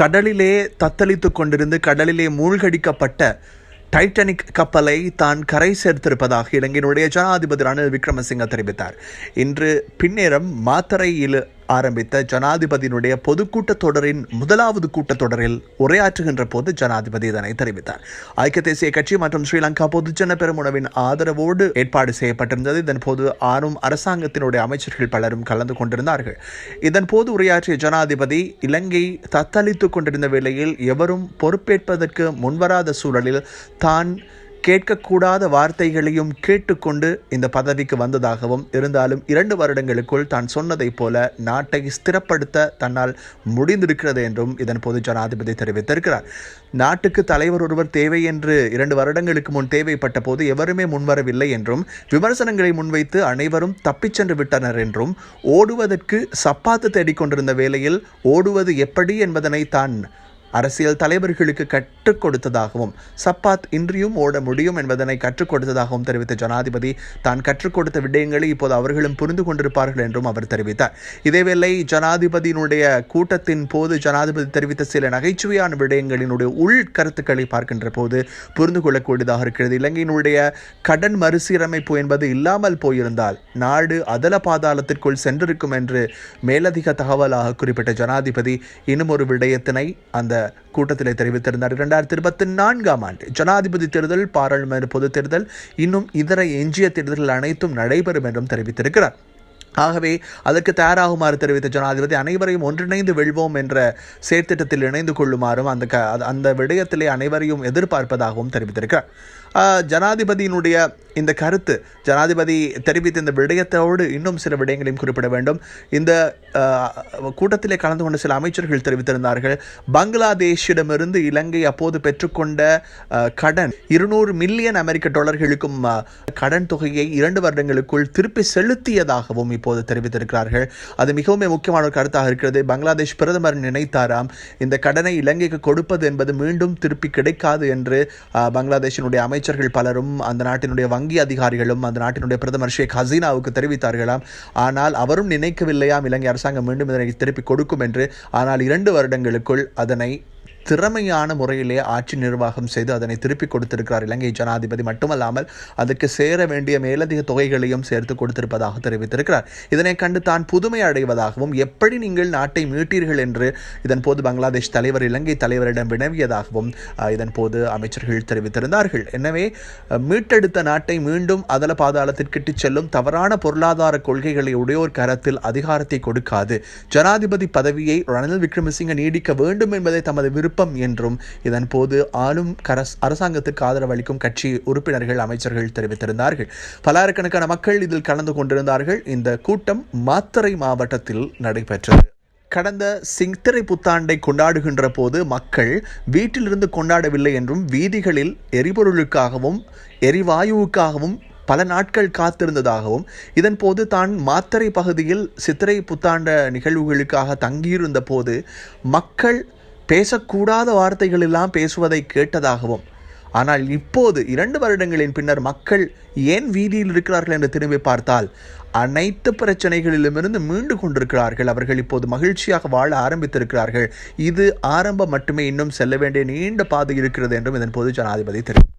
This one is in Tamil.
கடலிலே தத்தளித்து கொண்டிருந்து கடலிலே மூழ்கடிக்கப்பட்ட டைட்டானிக் கப்பலை தான் கரை சேர்த்திருப்பதாக இலங்கையினுடைய ஜனாதிபதி ரணில் விக்ரமசிங்க தெரிவித்தார். இன்று பின்னேரம் மாத்தரையில் ஆரம்பித்த ஜனாதிபதியினுடைய பொதுக்கூட்டத் தொடரின் முதலாவது கூட்டத்தொடரில் உரையாற்றுகின்ற போது ஜனாதிபதி இதனை தெரிவித்தார். ஐக்கிய தேசிய கட்சி மற்றும் ஸ்ரீலங்கா பொதுஜன பெருமுனவின் ஆதரவோடு ஏற்பாடு செய்யப்பட்டிருந்தது. இதன் போது ஆறும் அரசாங்கத்தினுடைய அமைச்சர்கள் பலரும் கலந்து கொண்டிருந்தார்கள். இதன் போது உரையாற்றிய ஜனாதிபதி இலங்கை தத்தளித்துக் கொண்டிருந்த வேளையில் எவரும் பொறுப்பேற்பதற்கு முன்வராத சூழலில் தான் கேட்கக்கூடாத வார்த்தைகளையும் கேட்டுக்கொண்டு இந்த பதவிக்கு வந்ததாகவும் இருந்தாலும் இரண்டு வருடங்களுக்குள் தான் சொன்னதைப் போல நாட்டை ஸ்திரப்படுத்த தன்னால் முடிந்திருக்கிறது என்றும் இதன் பொது ஜனாதிபதி தெரிவித்திருக்கிறார். நாட்டுக்கு தலைவர் ஒருவர் தேவை என்று இரண்டு வருடங்களுக்கு முன் தேவைப்பட்ட போது எவருமே முன்வரவில்லை என்றும் விமர்சனங்களை முன்வைத்து அனைவரும் தப்பிச் சென்று விட்டனர் என்றும் ஓடுவதற்கு சப்பாத்து தேடிக்கொண்டிருந்த வேளையில் ஓடுவது எப்படி என்பதனை தான் அரசியல் தலைவர்களுக்கு கட் கற்றுக் கொடுத்ததாகவும் சப்பாத் இன்றியும் ஓட முடியும் என்பதனை கற்றுக் கொடுத்ததாகவும் தெரிவித்த ஜனாதிபதி தான் கற்றுக் கொடுத்த விடயங்களை இப்போது அவர்களும் புரிந்து கொண்டிருப்பார்கள் என்றும் அவர் தெரிவித்தார். இதேவேளை ஜனாதிபதியினுடைய கூட்டத்தின் போது ஜனாதிபதி தெரிவித்த சில நகைச்சுவையான விடயங்களினுடைய உள் கருத்துக்களை பார்க்கின்ற போது புரிந்து கொள்ளக்கூடியதாக இருக்கிறது. இலங்கையினுடைய கடன் மறுசீரமைப்பு என்பது இல்லாமல் போயிருந்தால் நாடு அதல பாதாளத்திற்குள் சென்றிருக்கும் என்று மேலதிக தகவலாக குறிப்பிட்ட ஜனாதிபதி இன்னும் ஒரு விடயத்தினை அந்த கூட்டத்தில் தெரிவித்திருந்தார். இரண்டாயிரத்தி இருபத்தி நான்காம் ஆண்டு ஜனாதிபதி தேர்தல் பாராளுமன்ற பொதுத் தேர்தல் இன்னும் இதர எஞ்சிய தேர்தல்கள் அனைத்தும் நடைபெறும் என்றும் தெரிவித்திருக்கிறார். ஆகவே அதற்கு தயாராகுமாறு தெரிவித்த ஜனாதிபதி அனைவரையும் ஒன்றிணைந்து வெல்வோம் என்ற செயற்திட்டத்தில் இணைந்து கொள்ளுமாறும் அந்த க அந்த விடயத்திலே அனைவரையும் எதிர்பார்ப்பதாகவும் தெரிவித்திருக்கிறார். ஜனாதிபதியினுடைய இந்த கருத்து ஜனாதிபதி தெரிவித்த இந்த விடயத்தோடு இன்னும் சில விடயங்களையும் குறிப்பிட வேண்டும். இந்த கூட்டத்திலே கலந்து கொண்ட சில அமைச்சர்கள் தெரிவித்திருந்தார்கள். பங்களாதேஷிடமிருந்து இலங்கை அப்போது பெற்றுக்கொண்ட கடன் இருநூறு மில்லியன் அமெரிக்க டாலர்களுக்கும் கடன் தொகையை இரண்டு வருடங்களுக்குள் திருப்பி செலுத்தியதாகவும் இப்போது தெரிவித்திருக்கிறார்கள். அது மிகவும் முக்கியமான ஒரு கருத்தாக இருக்கிறது. பங்களாதேஷ் பிரதமர் நினைத்தாராம் இந்த கடனை இலங்கைக்கு கொடுப்பது என்பது மீண்டும் திருப்பி கிடைக்காது என்று பங்களாதேஷினுடைய அமைச்சர்கள் பலரும் அந்த நாட்டினுடைய வங்கி அதிகாரிகளும் அந்த நாட்டினுடைய பிரதமர் ஷேக் ஹசீனாவுக்கு தெரிவித்தார்களாம். ஆனால் அவரும் நினைக்கவில்லையாம் இலங்கை அரசாங்கம் மீண்டும் இதனை திருப்பி கொடுக்கும் என்று. ஆனால் இரண்டு வருடங்களுக்குள் அதனை திறமையான முறையிலே ஆட்சி நிர்வாகம் செய்து அதனை திருப்பி கொடுத்திருக்கிறார் இலங்கை ஜனாதிபதி. மட்டுமல்லாமல் அதற்கு சேர வேண்டிய மேலதிக தொகைகளையும் சேர்த்து கொடுத்திருப்பதாக தெரிவித்திருக்கிறார். இதனை கண்டு தான் புதுமை அடைவதாகவும் எப்படி நீங்கள் நாட்டை மீட்டீர்கள் என்று இதன் போது பங்களாதேஷ் தலைவர் இலங்கை தலைவரிடம் வினவியதாகவும் இதன் போது அமைச்சர்கள் தெரிவித்திருந்தார்கள். எனவே மீட்டெடுத்த நாட்டை மீண்டும் அதல பாதாளத்திற்கிட்டு செல்லும் தவறான பொருளாதார கொள்கைகளை உடையோர் கரத்தில் அதிகாரத்தை கொடுக்காது. ஜனாதிபதி பதவியை ரணில் விக்ரமசிங்க நீடிக்க வேண்டும் என்பதை தமது விருப்பம் என்றும் இதன் போது ஆளும் கரஸ் அரசாங்கத்திற்கு ஆதரவு அளிக்கும் கட்சி உறுப்பினர்கள் அமைச்சர்கள் தெரிவித்திருந்தார்கள். பலாயிரக்கணக்கான மக்கள் இதில் கலந்து கொண்டிருந்தார்கள். இந்த கூட்டம் மாத்தறை மாவட்டத்தில் நடைபெற்றது. கடந்த சித்திரை புத்தாண்டை கொண்டாடுகின்ற போது மக்கள் வீட்டிலிருந்து கொண்டாடவில்லை என்றும் வீதிகளில் எரிபொருளுக்காகவும் எரிவாயுவுக்காகவும் பல நாட்கள் காத்திருந்ததாகவும் இதன் போது தான் மாத்தறை பகுதியில் சித்திரை புத்தாண்ட நிகழ்வுகளுக்காக தங்கியிருந்த போது மக்கள் பேசக்கூடாத வார்த்தைகள் எல்லாம் பேசுவதை கேட்டதாகவும் ஆனால் இப்போது இரண்டு வருடங்களின் பின்னர் மக்கள் ஏன் வீதியில் இருக்கிறார்கள் என்று திரும்பி பார்த்தால் அனைத்து பிரச்சனைகளிலுமிருந்து மீண்டு கொண்டிருக்கிறார்கள். அவர்கள் இப்போது மகிழ்ச்சியாக வாழ ஆரம்பித்திருக்கிறார்கள். இது ஆரம்பம் மட்டுமே இன்னும் செல்ல வேண்டிய நீண்ட பாதை இருக்கிறது என்றும் இதன் போது ஜனாதிபதி தெரிவித்தார்.